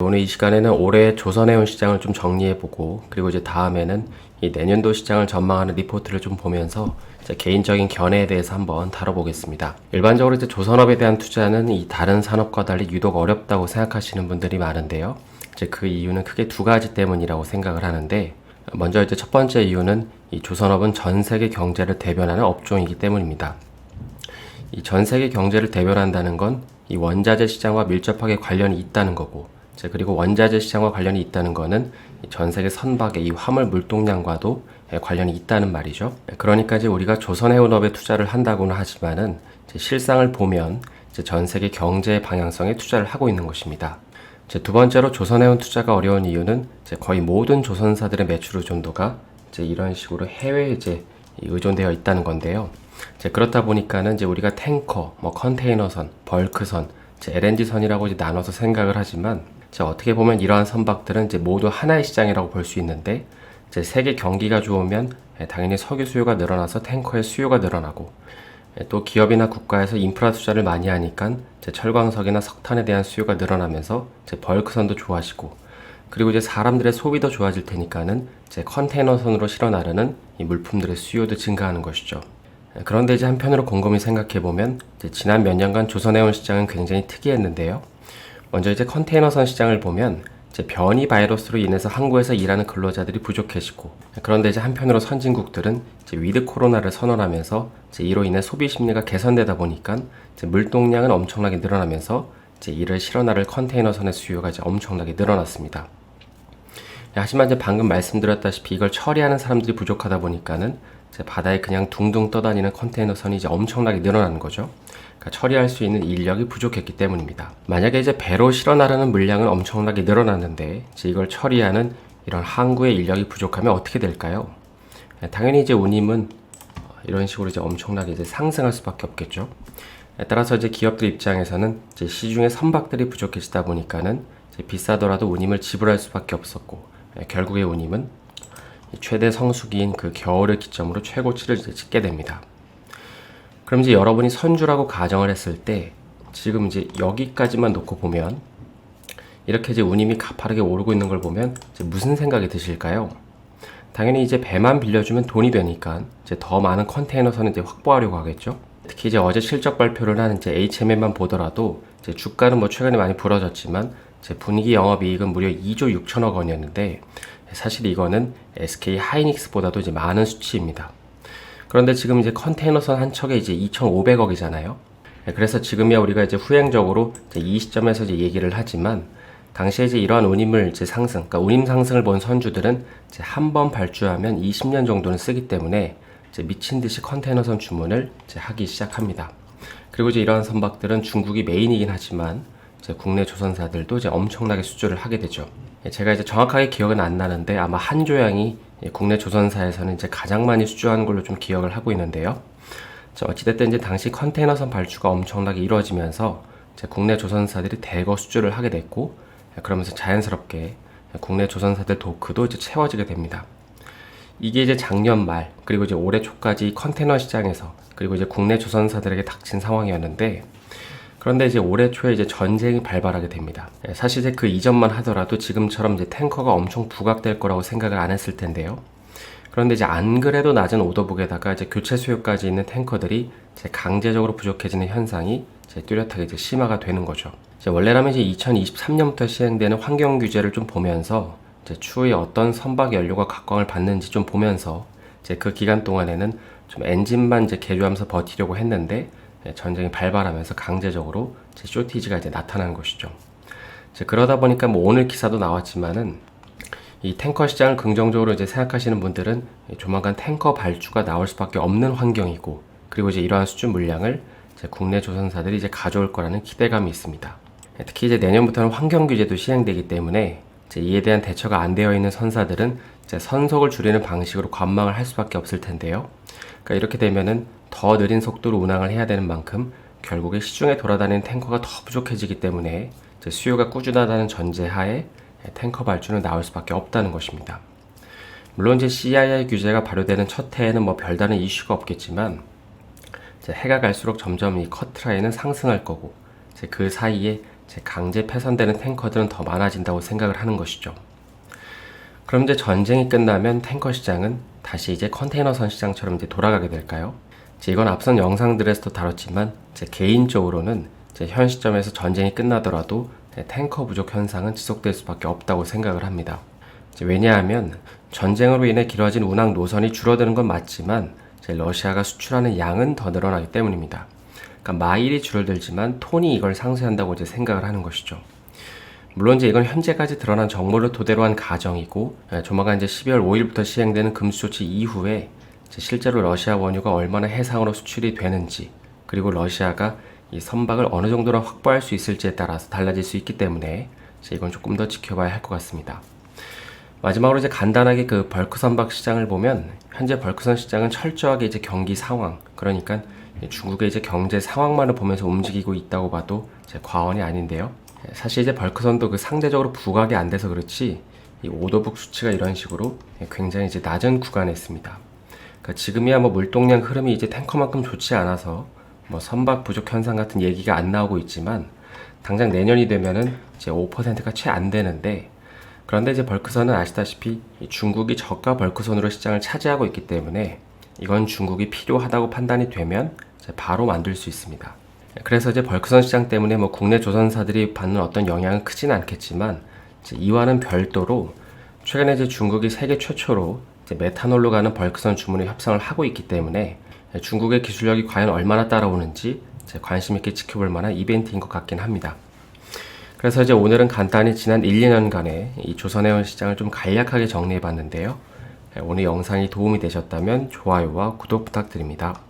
오늘 이 시간에는 올해 조선해운 시장을 좀 정리해보고 그리고 이제 다음에는 이 내년도 시장을 전망하는 리포트를 좀 보면서 제 개인적인 견해에 대해서 한번 다뤄보겠습니다. 일반적으로 이제 조선업에 대한 투자는 이 다른 산업과 달리 유독 어렵다고 생각하시는 분들이 많은데요. 이제 그 이유는 크게 두 가지 때문이라고 생각을 하는데 먼저 이제 첫 번째 이유는 이 조선업은 전 세계 경제를 대변하는 업종이기 때문입니다. 이 전 세계 경제를 대변한다는 건 이 원자재 시장과 밀접하게 관련이 있다는 거고, 이제 그리고 원자재 시장과 관련이 있다는 거는 이전 세계 선박의 이 화물 물동량과도 예, 관련이 있다는 말이죠. 예, 그러니까 이제 우리가 조선해운업에 투자를 한다고는 하지만은 실상을 보면 전 세계 경제 방향성에 투자를 하고 있는 것입니다. 두 번째로 조선해운 투자가 어려운 이유는 거의 모든 조선사들의 매출 의존도가 이런 식으로 해외에 이제 이 의존되어 있다는 건데요. 그렇다 보니까는 이제 우리가 탱커, 뭐 컨테이너선, 벌크선, LNG선이라고 이제 나눠서 생각을 하지만 이제 어떻게 보면 이러한 선박들은 이제 모두 하나의 시장이라고 볼 수 있는데 이제 세계 경기가 좋으면 예, 당연히 석유 수요가 늘어나서 탱커의 수요가 늘어나고 예, 또 기업이나 국가에서 인프라 투자를 많이 하니까 이제 철광석이나 석탄에 대한 수요가 늘어나면서 이제 벌크선도 좋아지고 그리고 이제 사람들의 소비도 좋아질 테니까는 이제 컨테이너선으로 실어 나르는 이 물품들의 수요도 증가하는 것이죠. 예, 그런데 이제 한편으로 곰곰이 생각해 보면 지난 몇 년간 조선해운 시장은 굉장히 특이했는데요. 먼저 이제 컨테이너선 시장을 보면 이제 변이 바이러스로 인해서 항구에서 일하는 근로자들이 부족해지고 그런데 이제 한편으로 선진국들은 이제 위드 코로나를 선언하면서 이제 이로 인해 소비 심리가 개선되다 보니까 이제 물동량은 엄청나게 늘어나면서 이제 이를 실어 나를 컨테이너선의 수요가 이제 엄청나게 늘어났습니다. 하지만 이제 방금 말씀드렸다시피 이걸 처리하는 사람들이 부족하다 보니까는 바다에 그냥 둥둥 떠다니는 컨테이너선이 이제 엄청나게 늘어나는 거죠. 그러니까 처리할 수 있는 인력이 부족했기 때문입니다. 만약에 이제 배로 실어 나르는 물량은 엄청나게 늘어났는데 이걸 처리하는 이런 항구의 인력이 부족하면 어떻게 될까요? 당연히 이제 운임은 이런 식으로 이제 엄청나게 이제 상승할 수밖에 없겠죠. 따라서 이제 기업들 입장에서는 이제 시중에 선박들이 부족해지다 보니까는 비싸더라도 운임을 지불할 수밖에 없었고 결국에 운임은 최대 성수기인 그 겨울을 기점으로 최고치를 찍게 됩니다. 그럼 이제 여러분이 선주라고 가정을 했을 때 지금 이제 여기까지만 놓고 보면 이렇게 이제 운임이 가파르게 오르고 있는 걸 보면 무슨 생각이 드실까요? 당연히 이제 배만 빌려주면 돈이 되니까 이제 더 많은 컨테이너선을 이제 확보하려고 하겠죠. 특히 이제 어제 실적 발표를 한 이제 HMM만 보더라도 이제 주가는 뭐 최근에 많이 부러졌지만 제 분위기 영업이익은 무려 2조 6천억 원이었는데 사실 이거는 SK 하이닉스보다도 이제 많은 수치입니다. 그런데 지금 이제 컨테이너선 한 척에 이제 2,500억이잖아요. 그래서 지금이야 우리가 이제 후행적으로 이제 이 시점에서 이제 얘기를 하지만 당시에 이제 이러한 운임을 이제 상승, 그러니까 운임 상승을 본 선주들은 이제 한 번 발주하면 20년 정도는 쓰기 때문에 이제 미친 듯이 컨테이너선 주문을 이제 하기 시작합니다. 그리고 이제 이러한 선박들은 중국이 메인이긴 하지만 이제 국내 조선사들도 이제 엄청나게 수주를 하게 되죠. 예, 제가 이제 정확하게 기억은 안 나는데 아마 한조양이 예, 국내 조선사에서는 이제 가장 많이 수주한 걸로 좀 기억을 하고 있는데요. 자, 어찌됐든 이제 당시 컨테이너선 발주가 엄청나게 이루어지면서 국내 조선사들이 대거 수주를 하게 됐고 예, 그러면서 자연스럽게 국내 조선사들 도크도 이제 채워지게 됩니다. 이게 이제 작년 말 그리고 이제 올해 초까지 컨테이너 시장에서 그리고 이제 국내 조선사들에게 닥친 상황이었는데 그런데 이제 올해 초에 이제 전쟁이 발발하게 됩니다. 예, 사실 이제 그 이전만 하더라도 지금처럼 이제 탱커가 엄청 부각될 거라고 생각을 안 했을 텐데요. 그런데 이제 안 그래도 낮은 오더북에다가 이제 교체 수요까지 있는 탱커들이 이제 강제적으로 부족해지는 현상이 이제 뚜렷하게 이제 심화가 되는 거죠. 이제 원래라면 이제 2023년부터 시행되는 환경 규제를 좀 보면서 이제 추후에 어떤 선박 연료가 각광을 받는지 좀 보면서 이제 그 기간 동안에는 좀 엔진만 이제 개조하면서 버티려고 했는데 예, 전쟁이 발발하면서 강제적으로 이제 쇼티지가 이제 나타난 것이죠. 이제 그러다 보니까 뭐 오늘 기사도 나왔지만은 이 탱커 시장을 긍정적으로 이제 생각하시는 분들은 조만간 탱커 발주가 나올 수밖에 없는 환경이고 그리고 이제 이러한 수준 물량을 이제 국내 조선사들이 이제 가져올 거라는 기대감이 있습니다. 예, 특히 이제 내년부터는 환경 규제도 시행되기 때문에 이에 대한 대처가 안 되어 있는 선사들은 선속을 줄이는 방식으로 관망을 할 수밖에 없을 텐데요. 그러니까 이렇게 되면은 더 느린 속도로 운항을 해야 되는 만큼 결국에 시중에 돌아다니는 탱커가 더 부족해지기 때문에 수요가 꾸준하다는 전제하에 탱커 발주는 나올 수밖에 없다는 것입니다. 물론 이제 CII 규제가 발효되는 첫 해에는 뭐 별다른 이슈가 없겠지만 해가 갈수록 점점 이 커트라인은 상승할 거고 그 사이에 강제 폐선되는 탱커들은 더 많아진다고 생각을 하는 것이죠. 그럼 이제 전쟁이 끝나면 탱커 시장은 다시 이제 컨테이너선 시장처럼 이제 돌아가게 될까요? 이건 앞선 영상들에서도 다뤘지만 제 개인적으로는 이제 현 시점에서 전쟁이 끝나더라도 탱커 부족 현상은 지속될 수밖에 없다고 생각을 합니다. 왜냐하면 전쟁으로 인해 길어진 운항 노선이 줄어드는 건 맞지만 러시아가 수출하는 양은 더 늘어나기 때문입니다. 그러니까 마일이 줄어들지만 톤이 이걸 상쇄한다고 이제 생각을 하는 것이죠. 물론 이제 이건 현재까지 드러난 정보를 토대로 한 가정이고 예, 조만간 이제 12월 5일부터 시행되는 금수 조치 이후에 실제로 러시아 원유가 얼마나 해상으로 수출이 되는지 그리고 러시아가 이 선박을 어느 정도나 확보할 수 있을지에 따라서 달라질 수 있기 때문에 이건 조금 더 지켜봐야 할 것 같습니다. 마지막으로 이제 간단하게 그 벌크 선박 시장을 보면 현재 벌크선 시장은 철저하게 이제 경기 상황 그러니까 중국의 이제 경제 상황만을 보면서 움직이고 있다고 봐도 과언이 아닌데요. 사실 이제 벌크선도 그 상대적으로 부각이 안 돼서 그렇지 이 오도북 수치가 이런 식으로 굉장히 이제 낮은 구간에 있습니다. 그러니까 지금이야 뭐 물동량 흐름이 이제 탱커만큼 좋지 않아서 뭐 선박 부족 현상 같은 얘기가 안 나오고 있지만 당장 내년이 되면은 이제 5%가 채 안 되는데 그런데 이제 벌크선은 아시다시피 이 중국이 저가 벌크선으로 시장을 차지하고 있기 때문에 이건 중국이 필요하다고 판단이 되면 바로 만들 수 있습니다. 그래서 이제 벌크선 시장 때문에 뭐 국내 조선사들이 받는 어떤 영향은 크진 않겠지만 이와는 별도로 최근에 이제 중국이 세계 최초로 메탄올로 가는 벌크선 주문에 협상을 하고 있기 때문에 중국의 기술력이 과연 얼마나 따라오는지 관심 있게 지켜볼 만한 이벤트인 것 같긴 합니다. 그래서 이제 오늘은 간단히 지난 1, 2년간의 이 조선해운 시장을 좀 간략하게 정리해 봤는데요. 오늘 영상이 도움이 되셨다면 좋아요와 구독 부탁드립니다.